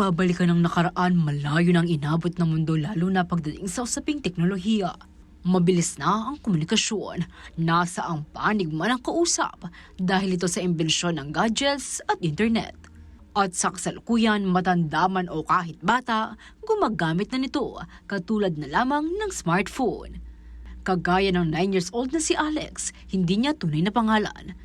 babalikan ng nakaraan, malayo ng inabot ng mundo lalo na pagdating sa usaping teknolohiya. Mabilis na ang komunikasyon. Nasa ang panig man ang kausap dahil ito sa imbensyon ng gadgets at internet. At sa kasalukuyan, matanda man o kahit bata, gumagamit na nito katulad na lamang ng smartphone. Kagaya ng 9 years old na si Alex, hindi niya tunay na pangalan.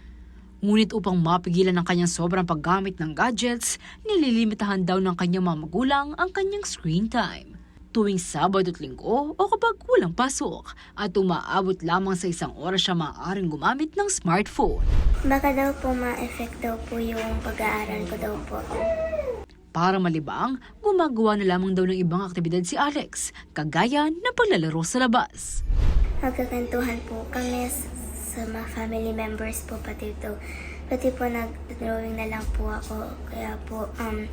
Ngunit upang mapigilan ang kanyang sobrang paggamit ng gadgets, nililimitahan daw ng kanyang mga magulang ang kanyang screen time. Tuwing Sabado at Linggo o kapag walang pasok at umaabot lamang sa isang oras siya maaaring gumamit ng smartphone. Baka daw po ma-effect daw po yung pag-aaral ko daw po. Para malibang, gumagawa na lamang daw ng ibang aktibidad si Alex, kagaya ng paglalaro sa labas. Magkakantuhan po kami sa mga family members po pati ito. Pati po nag-drawing na lang po ako. Kaya po, um,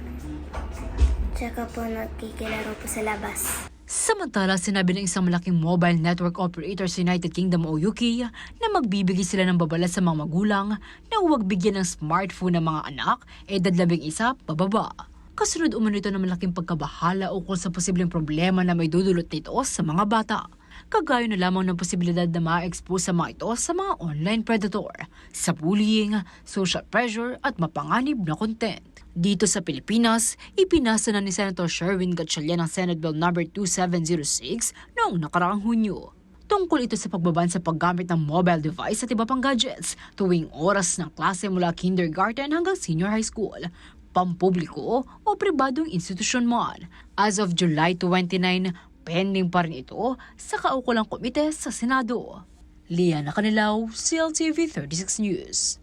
tsaka po nagkikilaro po sa labas. Samantala, sinabi ng isang malaking mobile network operator sa United Kingdom o UK na magbibigay sila ng babala sa mga magulang na huwag bigyan ng smartphone ng mga anak edad labing isa pababa. Kasunod umano ito ng malaking pagkabahala ukol sa posibleng problema na may dudulot nito sa mga bata. Kagaya na lamang ng posibilidad na ma-expose sa mga ito sa mga online predator, sa bullying, social pressure at mapanganib na content. Dito sa Pilipinas, ipinasa na ni Senator Sherwin Gatchalian ang Senate Bill No. 2706 noong nakaraang Hunyo. Tungkol ito sa pagbaban sa paggamit ng mobile device at iba pang gadgets tuwing oras ng klase mula kindergarten hanggang senior high school, pampubliko o pribadong institusyon man. As of July 29, pending pa rin ito sa kaukulang komite sa Senado. Liana Canilaw, CLTV 36 News.